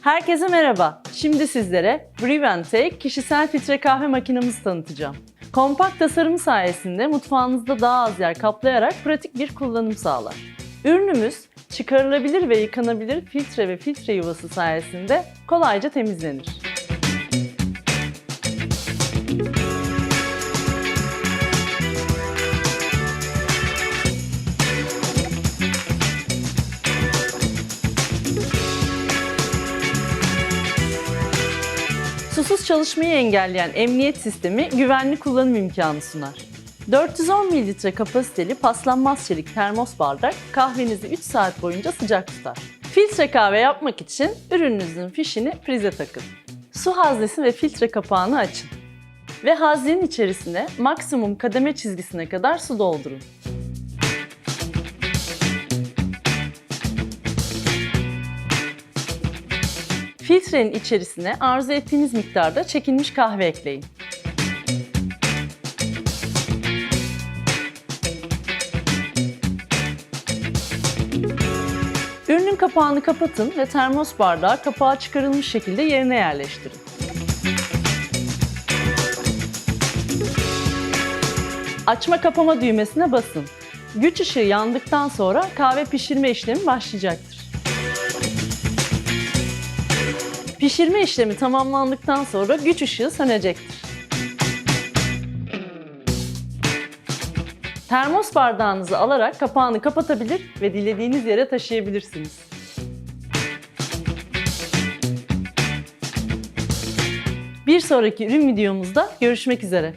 Herkese merhaba. Şimdi sizlere Brew kişisel filtre kahve makinamızı tanıtacağım. Kompakt tasarım sayesinde mutfağınızda daha az yer kaplayarak pratik bir kullanım sağlar. Ürünümüz çıkarılabilir ve yıkanabilir filtre ve filtre yuvası sayesinde kolayca temizlenir. Susuz çalışmayı engelleyen emniyet sistemi güvenli kullanım imkanı sunar. 410 ml kapasiteli paslanmaz çelik termos bardak kahvenizi 3 saat boyunca sıcak tutar. Filtre kahve yapmak için ürününüzün fişini prize takın. Su haznesi ve filtre kapağını açın. Ve haznenin içerisine maksimum kademe çizgisine kadar su doldurun. Filtrenin içerisine arzu ettiğiniz miktarda çekilmiş kahve ekleyin. Ürünün kapağını kapatın ve termos bardağı kapağı çıkarılmış şekilde yerine yerleştirin. Açma kapama düğmesine basın. Güç ışığı yandıktan sonra kahve pişirme işlemi başlayacaktır. Pişirme işlemi tamamlandıktan sonra güç ışığı sönecektir. Termos bardağınızı alarak kapağını kapatabilir ve dilediğiniz yere taşıyabilirsiniz. Bir sonraki ürün videomuzda görüşmek üzere.